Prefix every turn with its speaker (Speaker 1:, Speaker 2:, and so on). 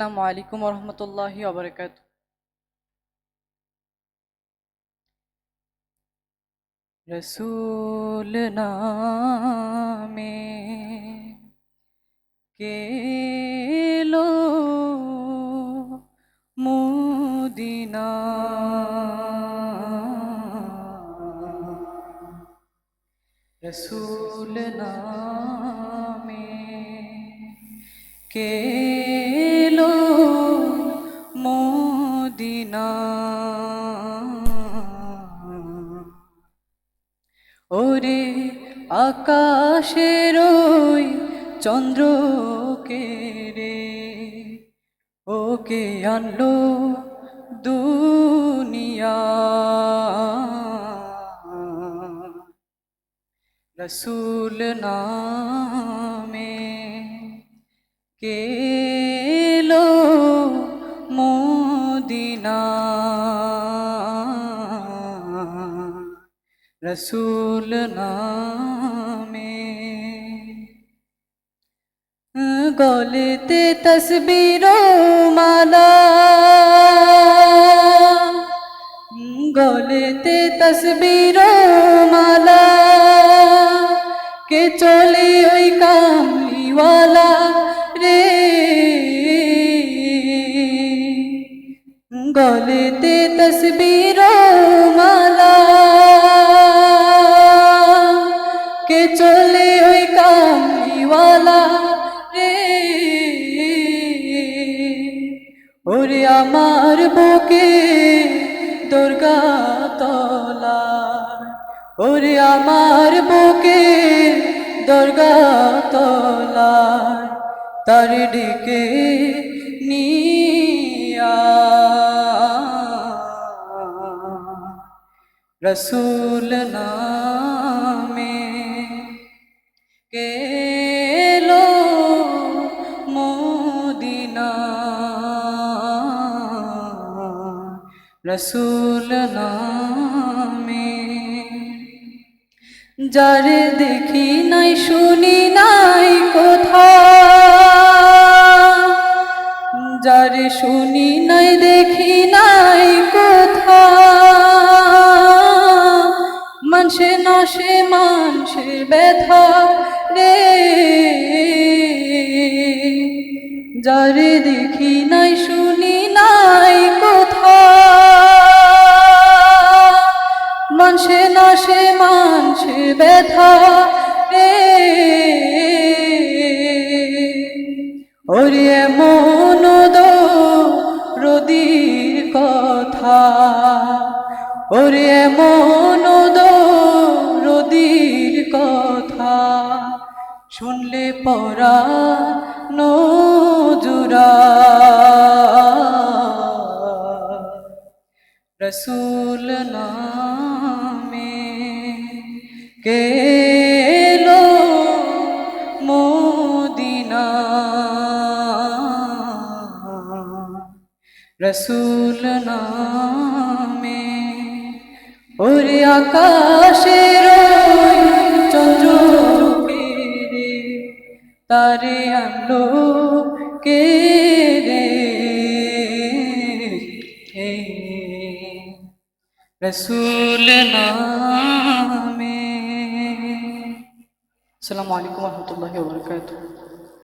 Speaker 1: আসসালামু আলাইকুম রহমতুল্লাহি অবরকাত রসুল নামে কেলো মুদিনা রসুল নামে কেলো ওরে আকাশের ওই চন্দ্র কে রে ওকে আনলো দুনিয়া। রসুল নামে কেলো রসুল নামে। গলেতে তসবির গলেতে তসবির কে চলে ওই কামলিওয়ালা রে? গলেতে তসবির মালা। ওরে আমার বুকে দুর্গা তলা। ওরে আমার বুকে দুর্গা তলা। তার ডেকে রসুল নামে কেলো মোদিনা। রসুল নামে যারে দেখি নাই, শুনি নাই কোথা? যারে শুনি নাই, দেখি নাই কোথা? মানসে নসে, মানসের ব্যথা রে। যারে দেখি নাই, শুনি নাই কোথা। মানসে নসে মানসে ব্যথা রে। ওরে মন রদির কথা। ওরে মন রদির কথা। শুনলে পরা নজুরা রসুল নামে কেলো মোদিনা। রসুল নামে ওরে আকাশের চন্দ্র তারে আনলো কে রে রসুল নামে। আসসালামু আলাইকুম রহমতুল্লাহি বারাকাতুহু।